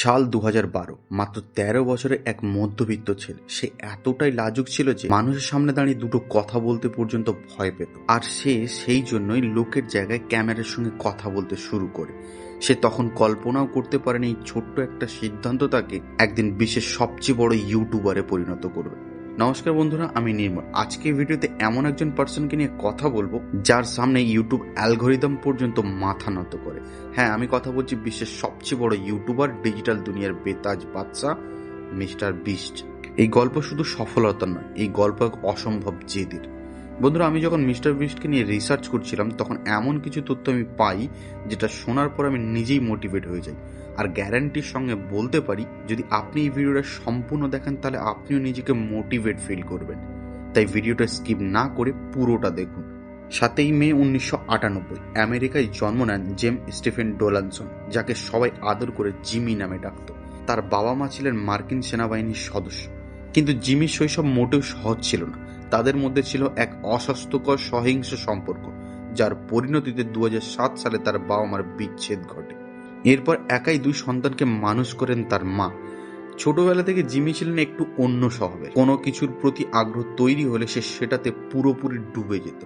সাল দু বারো, মাত্র তেরো বছরে এক মধ্যবিত্ত ছেলে। সে এতটাই লাজুক ছিল যে মানুষের সামনে দাঁড়িয়ে দুটো কথা বলতে পর্যন্ত ভয় পেত। আর সে সেই জন্যই লোকের জায়গায় ক্যামেরার সঙ্গে কথা বলতে শুরু করে। সে তখন কল্পনাও করতে পারেনি এই ছোট্ট একটা সিদ্ধান্ত তাকে একদিন বিশ্বের সবচেয়ে বড় ইউটিউবারে পরিণত করবে। নমস্কার বন্ধুরা, আমি নির্মল আজকে ভিডিওতে এমন একজন পার্সনকে নিয়ে কথা বলব যার সামনে ইউটিউব অ্যালগোরিদম পর্যন্ত মাথা নত করে। হ্যাঁ আমি কথা বলছি বিশ্বের সবচেয়ে বড় ইউটিউবার ডিজিটাল দুনিয়ার বেতাজ বাদশা মিস্টার বিস্ট। এই গল্প শুধু সফলতা নয়, এই গল্প এক অসম্ভব জেদের। বন্ধুরা, আমি যখন মিস্টার বিস্টকে নিয়ে রিসার্চ করছিলাম, তখন এমন কিছু তথ্য আমি পাই যেটা শোনার পর আমি নিজেই মোটিভেট হয়ে যাই। আর গ্যারান্টির সঙ্গে বলতে পারি, যদি আপনি এই ভিডিওটা সম্পূর্ণ দেখেন, তাহলে আপনিও নিজেকে মোটিভেট ফিল করবেন। তাই ভিডিওটা স্কিপ না করে পুরোটা দেখুন। সাতই মে উনিশশো আটানব্বই, আমেরিকায় জন্ম নেন জেম স্টিফেন ডোলানসন, যাকে সবাই আদর করে জিমি নামে ডাকত। তার বাবা মা ছিলেন মার্কিন সেনাবাহিনীর সদস্য। কিন্তু জিমির শৈশব মোটেও সহজ ছিল না। তাদের মধ্যে ছিল এক অস্বাস্থ্যকর সহিংস সম্পর্ক, যার পরিণতিতে দু হাজার সাত সালে তার বাবা মার বিচ্ছেদ ঘটে। এরপর একাই দুই সন্তানকে মানুষ করেন তার মা। ছোটবেলা থেকে জিমি ছিলেন একটু অন্য স্বভাবে কোনো কিছুর প্রতি আগ্রহ তৈরি হলে সে সেটাতে পুরোপুরি ডুবে যেত।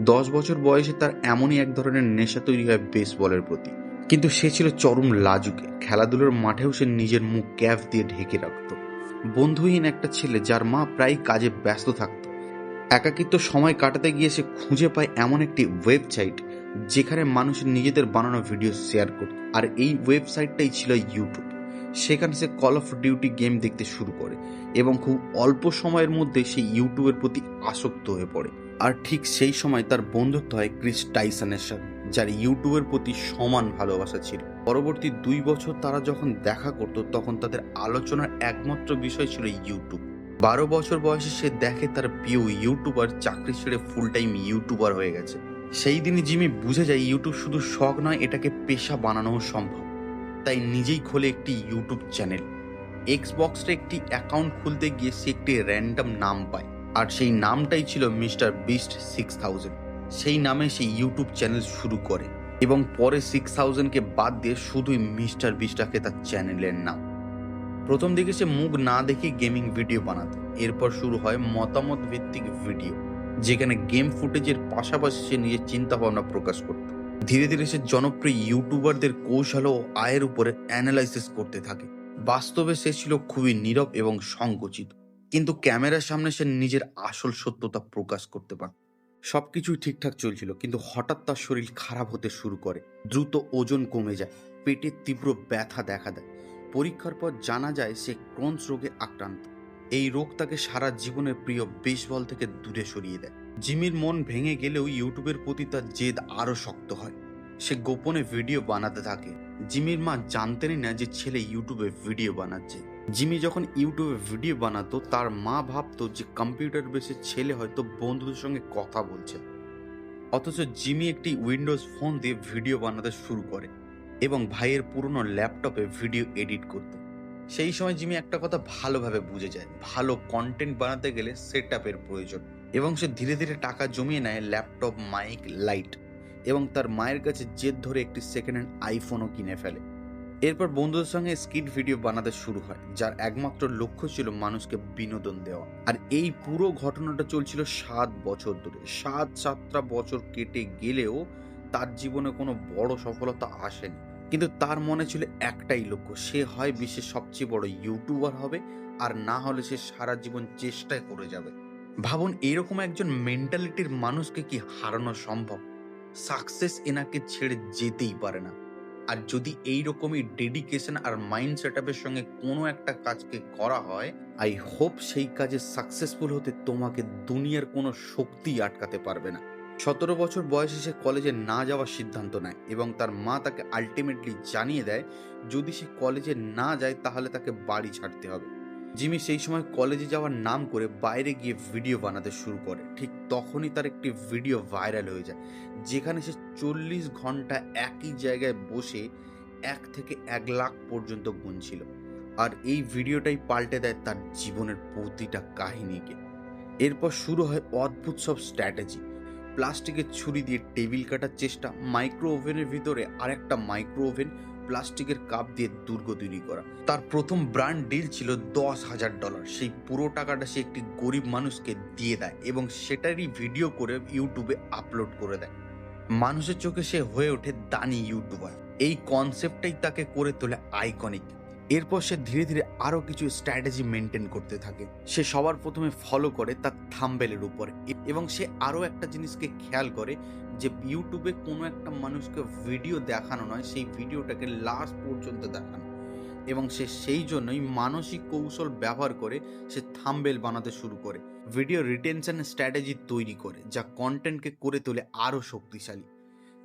দশ বছর বয়সে তার এমনই এক ধরনের নেশা তৈরি হয় বেসবলের প্রতি। কিন্তু সে ছিল চরম লাজুকে। খেলাধুলোর মাঠেও সে নিজের মুখ ক্যাফ দিয়ে ঢেকে রাখত। বন্ধুহীন একটা ছেলে যার মা প্রায় কাজে ব্যস্ত থাকত। একাকিত্ব সময় কাটাতে গিয়ে সে খুঁজে পায় এমন একটি ওয়েবসাইট যেখানে মানুষ নিজেদের বানানো ভিডিও শেয়ার করত। আর এই ওয়েবসাইটটাই ছিল ইউটিউব সেখানে সে কল অফ ডিউটি গেম দেখতে শুরু করে এবং খুব অল্প সময়ের মধ্যে সে ইউটিউবের প্রতি আসক্ত হয়ে পড়ে। আর ঠিক সেই সময় তার বন্ধুত্ব হয় ক্রিস টাইসনের সাথে, যার ইউটিউবের প্রতি সমান ভালোবাসা ছিল। পরবর্তী দুই বছর তারা যখন দেখা করত, তখন তাদের আলোচনার একমাত্র বিষয় ছিল ইউটিউব বারো বছর বয়সে সে দেখে তার প্রিয় ইউটিউবার চাকরি ছেড়ে ফুল টাইম ইউটিউবার হয়ে গেছে। সেই দিনই জিমি বুঝে যায় ইউটিউব শুধু শখ নয়, এটাকে পেশা বানানোও সম্ভব। তাই নিজেই খোলে একটি ইউটিউব চ্যানেল। এক্সবক্সে একটি অ্যাকাউন্ট খুলতে গিয়ে সে একটি র্যান্ডম নাম পায়। আর সেই নামটাই ছিল মিস্টার বিস্ট সিক্স থাউজেন্ড। সেই নামে সে ইউটিউব চ্যানেল শুরু করে এবং পরে সিক্স থাউজেন্ডকে বাদ দিয়ে শুধুই মিস্টার বিস্টাকে তার চ্যানেলের নাম। প্রথম দিকে সে মুখ না দেখে গেমিং ভিডিও বানাতো। এরপর শুরু হয় মতামত ভিত্তিক ভিডিও। যেখানে গেম ফুটেজের পাশাপাশি সে নিজের চিন্তা ভাবনা প্রকাশ করত। ধীরে ধীরে সে জনপ্রিয় ইউটিউবারদের কৌশল ও আয়ের উপরে অ্যানালাইসিস করতে থাকে। বাস্তবে সে ছিল খুবই নীরব এবং সংকুচিত। কিন্তু ক্যামেরার সামনে সে নিজের আসল সত্যতা প্রকাশ করতে পারে সবকিছুই ঠিকঠাক চলছিল, কিন্তু হঠাৎ তার শরীর খারাপ হতে শুরু করে। দ্রুত ওজন কমে যায়, পেটে তীব্র ব্যথা দেখা দেয়। পরীক্ষার পর জানা যায় সে ক্রোনস রোগে আক্রান্ত। এই রোগ তাকে সারা জীবনের প্রিয় বেসবল থেকে দূরে সরিয়ে দেয়। জিমির মন ভেঙে গেলেও ইউটিউবের প্রতি তার জেদ আরও শক্ত হয়। সে গোপনে ভিডিও বানাতে থাকে। জিমির মা জানতেনই না যে ছেলে ইউটিউবে ভিডিও বানাচ্ছে। জিমি যখন ইউটিউবে ভিডিও বানাতো, তার মা ভাবতো যে কম্পিউটার বেসে ছেলে হয়তো বন্ধুদের সঙ্গে কথা বলছে। অথচ জিমি একটি উইন্ডোজ ফোন দিয়ে ভিডিও বানাতে শুরু করে এবং ভাইয়ের পুরনো ল্যাপটপে ভিডিও এডিট করতো। সেই সময় জিমি একটা কথা ভালোভাবে বুঝে যায়। ভালো কন্টেন্ট বানাতে গেলে সেট আপের প্রয়োজন এবং সে ধীরে ধীরে টাকা জমিয়ে নেয় ল্যাপটপ মাইক লাইট এবং তার মায়ের কাছে জেদ ধরে একটি সেকেন্ড হ্যান্ড আইফোনও কিনে ফেলে। এরপর বন্ধুদের সঙ্গে স্কিট ভিডিও বানাতে শুরু হয়, যার একমাত্র লক্ষ্য ছিল মানুষকে বিনোদন দেওয়া। আর এই পুরো ঘটনাটা চলছিল সাত বছর ধরে। সাত সাতটা বছর কেটে গেলেও তার জীবনে কোনো বড় সফলতা আসেনি। কিন্তু তার মনে ছিল একটাই লক্ষ্য, সে হয় বিশ্বের সবচেয়ে বড় ইউটিউবার হবে আর না হলে সে সারা জীবন চেষ্টায় করে যাবে। ভাবুন, এরকম একজন মেন্টালিটির মানুষকে কি হারানো সম্ভব? সাকসেস এনাকে ছেড়ে যেতেই পারে না। আর যদি এই রকমই ডেডিকেশন আর মাইন্ড সেট আপের সঙ্গে কোনো একটা কাজকে করা হয় আই হোপ সেই কাজে সাকসেসফুল হতে তোমাকে দুনিয়ার কোনো শক্তি আটকাতে পারবে না। সতেরো বছর বয়সে সে কলেজে না যাওয়ার সিদ্ধান্ত নেয় এবং তার মা তাকে আলটিমেটলি জানিয়ে দেয়, যদি সে কলেজে না যায় তাহলে তাকে বাড়ি ছাড়তে হবে। জিমি সেই সময় কলেজে যাওয়ার নাম করে বাইরে গিয়ে ভিডিও বানাতে শুরু করে। ঠিক তখনই তার একটি ভিডিও ভাইরাল হয়ে যায়, যেখানে সে চল্লিশ ঘণ্টা একই জায়গায় বসে এক থেকে এক লাখ পর্যন্ত গুনছিল। আর এই ভিডিওটাই পাল্টে দেয় তার জীবনের প্রতিটা কাহিনীকে। এরপর শুরু হয় অদ্ভুত সব স্ট্র্যাটেজি প্লাস্টিকের ছুরি দিয়ে টেবিল কাটার চেষ্টা মাইক্রো ওভেনের ভিতরে আরেকটা মাইক্রো ওভেন প্লাস্টিকের কাপ দিয়ে দুর্গ তৈরি করা। তার প্রথম ব্র্যান্ড ডিল ছিল দশ হাজার ডলার। সেই পুরো টাকাটা সে একটি গরিব মানুষকে দিয়ে দেয় এবং সেটারই ভিডিও করে ইউটিউবে আপলোড করে দেয়। মানুষের চোখে সে হয়ে ওঠে দানি ইউটিউবার। এই কনসেপ্টটাই তাকে করে তোলে আইকনিক এরপর সে ধীরে ধীরে আরও কিছু স্ট্র্যাটেজি মেনটেন করতে থাকে। সে সবার প্রথমে ফলো করে তার থাম্বেলের উপর এবং সে আরও একটা জিনিসকে খেয়াল করে যে ইউটিউবে কোনো একটা মানুষকে ভিডিও দেখানো নয়, সেই ভিডিওটাকে লাস্ট পর্যন্ত দেখানো। এবং সে সেই জন্যই মানসিক কৌশল ব্যবহার করে সে থাম্বেল বানাতে শুরু করে। ভিডিও রিটেনশন স্ট্র্যাটেজি তৈরি করে, যা কন্টেন্টকে করে তোলে আরও শক্তিশালী।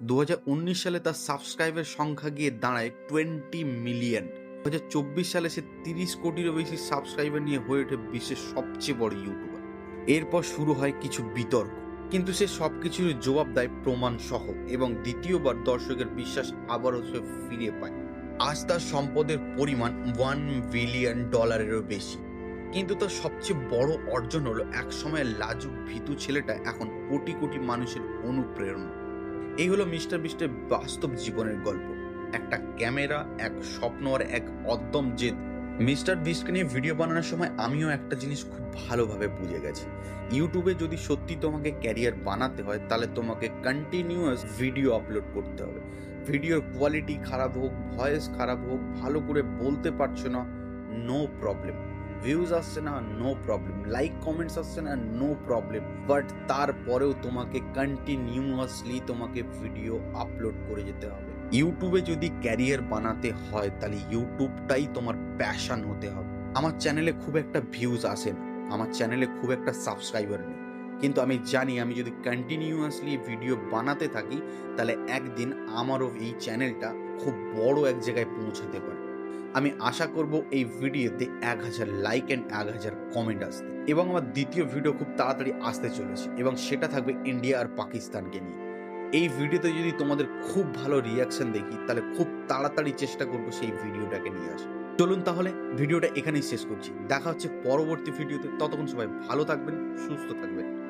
দু হাজার উনিশ সালে তার সাবস্ক্রাইবের সংখ্যা গিয়ে দাঁড়ায় টোয়েন্টি মিলিয়ন দু সালে সে তিরিশ কোটিরও বেশি সাবস্ক্রাইবার নিয়ে হয়ে ওঠে বিশ্বের সবচেয়ে বড় ইউটিউবার এরপর শুরু হয় কিছু বিতর্ক, কিন্তু সে সবকিছুর জবাব দেয় প্রমাণ সহ এবং দ্বিতীয়বার দর্শকের বিশ্বাস আবারও সে ফিরে পায়। আজ তার সম্পদের পরিমাণ ওয়ান বিলিয়ন ডলারেরও বেশি। কিন্তু তার সবচেয়ে বড় অর্জন হলো এক সময় লাজুক ভীতু ছেলেটা এখন কোটি কোটি মানুষের অনুপ্রেরণা। এই হলো মিস্টার বিস্টের বাস্তব জীবনের গল্প। একটা ক্যামেরা, এক স্বপ্ন আর এক অদ্যম জেদ। মিস্টার বিস্টকে নিয়ে ভিডিও বানানোর সময় আমিও একটা জিনিস খুব ভালোভাবে বুঝে গেছি। ইউটিউবে যদি সত্যি তোমাকে ক্যারিয়ার বানাতে হয়, তাহলে তোমাকে কন্টিনিউয়াস ভিডিও আপলোড করতে হবে। ভিডিওর কোয়ালিটি খারাপ হোক ভয়েস খারাপ হোক, ভালো করে বলতে পারছ না নো প্রবলেম ভিউজ আসছে না নো প্রবলেম লাইক কমেন্টস আসছে না নো প্রবলেম বাট তারপরেও তোমাকে কন্টিনিউয়াসলি তোমাকে ভিডিও আপলোড করে যেতে হবে। ইউটিউবে যদি ক্যারিয়ার বানাতে হয়, তাহলে ইউটিউবটাই তোমার প্যাশন হতে হবে। আমার চ্যানেলে খুব একটা ভিউজ আসে না। আমার চ্যানেলে খুব একটা সাবস্ক্রাইবার নেই। কিন্তু আমি জানি, আমি যদি কন্টিনিউয়াসলি ভিডিও বানাতে থাকি, তাহলে একদিন আমারও এই চ্যানেলটা খুব বড় এক জায়গায় পৌঁছাতে পারে। আমি আশা করব এই ভিডিওতে এক হাজার লাইক অ্যান্ড এক হাজার কমেন্ট আসতে এবং আমার দ্বিতীয় ভিডিও খুব তাড়াতাড়ি আসতে চলেছে। এবং সেটা থাকবে ইন্ডিয়া আর পাকিস্তানকে নিয়ে। এই ভিডিওতে যদি তোমাদের খুব ভালো রিয়াকশন দেখি, তাহলে খুব তাড়াতাড়ি চেষ্টা করব সেই ভিডিওটাকে নিয়ে আসা চলুন তাহলে ভিডিওটা এখানেই শেষ করছি। দেখা হচ্ছে পরবর্তী ভিডিওতে। ততক্ষণ সবাই ভালো থাকবেন, সুস্থ থাকবেন।